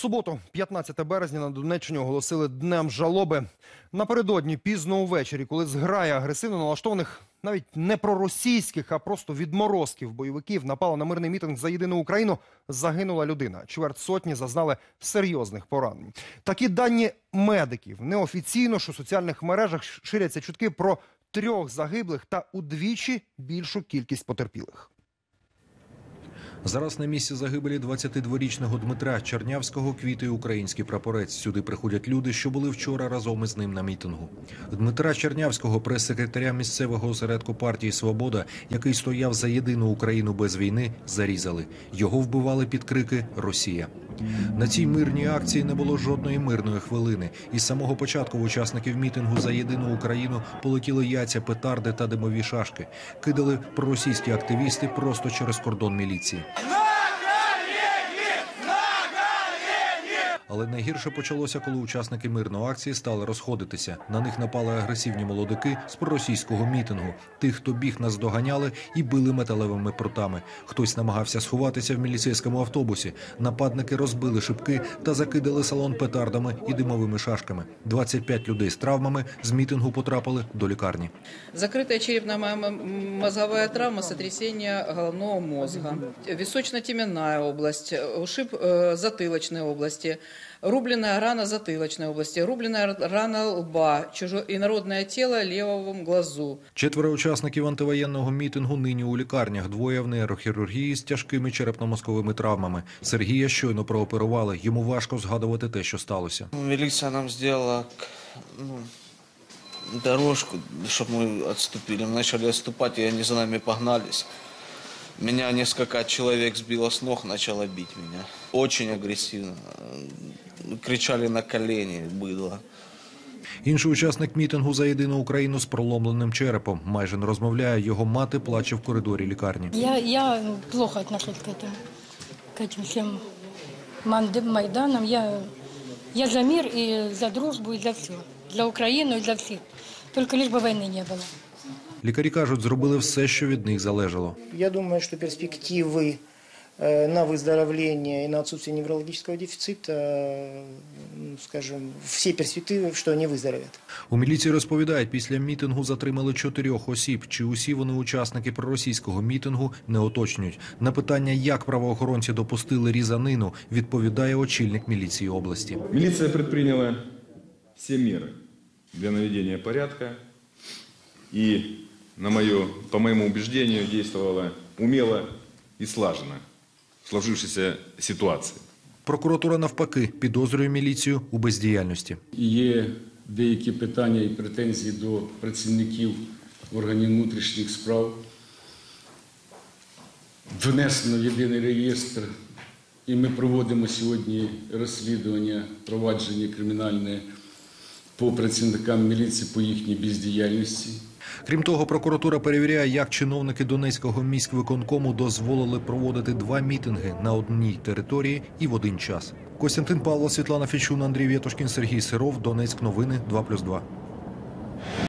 суботу, 15 березня, на Донеччині оголосили днем жалоби. Напередодні пізно увечері, коли зграя агресивно налаштованих навіть не проросійських, а просто відморозків бойовиків напала на мирний мітинг за єдину Україну, загинула людина. Чверть сотні зазнали серйозних поранень. Такі дані медиків неофіційно, що в соціальних мережах ширяться чутки про трьох загиблих та удвічі більшу кількість потерпілих. Зараз на місці загибелі 22-річного Дмитра Чернявського квітує український прапорець. Сюди приходять люди, що були вчора разом із ним на мітингу. Дмитра Чернявського, прес-секретаря місцевого осередку партії Свобода, який стояв за єдину Україну без війни, зарізали. Його вбивали під крики Росія. На цій мирній акції не було жодної мирної хвилини. Із самого початку в учасників мітингу за єдину Україну полетіли яйця, петарди та димові шашки. Кидали проросійські активісти просто через кордон міліції. No! Але найгірше почалося, коли учасники мирної акції стали розходитися. На них напали агресивні молодики з проросійського мітингу. Тих, хто біг, наздоганяли і били металевими прутами. Хтось намагався сховатися в міліцейському автобусі. Нападники розбили шибки та закидали салон петардами і димовими шашками. 25 людей з травмами з мітингу потрапили до лікарні. Закрытая черепно-мозговая травма, сотрясение головного мозга, височно-теменная область, ушиб э, затылочной области, рубленная рана затылочной области, рубленная рана лба, чужо- инородное тело левому глазу. Четверо учасників антивоєнного мітингу нині у лікарнях. Двоє в нейрохірургії з тяжкими черепно-мозковими травмами. Сергія щойно прооперували. Йому важко згадувати те, що сталося. Милиция нам сделала к- ну, дорожку, чтобы мы отступили. Мы начали отступать, и они за нами погнались. Меня несколько человек сбило с ног, начало бить меня. Очень агрессивно. Э, Кричали на колени, было. Інший учасник мітингу за єдину Україну з проломленим черепом. Майже не розмовляє. Його мати плаче в коридорі лікарні. Я, я плохо отношусь к этому, к этим всем Манды- Майданам. Я, я за мир и за дружбу, и за все. За Украину и за всех. Только лишь бы войны не было. Лікарі кажуть, зробили все, що від них залежало. Я думаю, что перспективы э, на выздоровление и на отсутствие неврологического дефицита, э, ну, скажем, все перспективы, что они выздоровят. У міліції розповідають, після мітингу затримали чотирьох осіб. Чи усі вони учасники проросійського мітингу не уточнюють. На питання, як правоохоронці допустили різанину, відповідає очільник міліції області. Милиция предприняла все меры для наведения порядка и, на мое, по моему убеждению, действовала умело и слаженно в сложившейся ситуации. Прокуратура навпаки підозрює міліцію у бездіяльності. Є деякі питання і претензії до працівників органів внутрішніх справ. Внесено в єдиний реєстр, і ми проводимо сьогодні розслідування, провадження кримінальне по працівникам міліції по їхній бездіяльності. Крім того, прокуратура перевіряє, як чиновники Донецького міськвиконкому дозволили проводити два мітинги на одній території і в один час. Костянтин Павло, Світлана Фічун, Андрій Вєтушкін, Сергій Сиров, Донецьк. Новини 2+,2.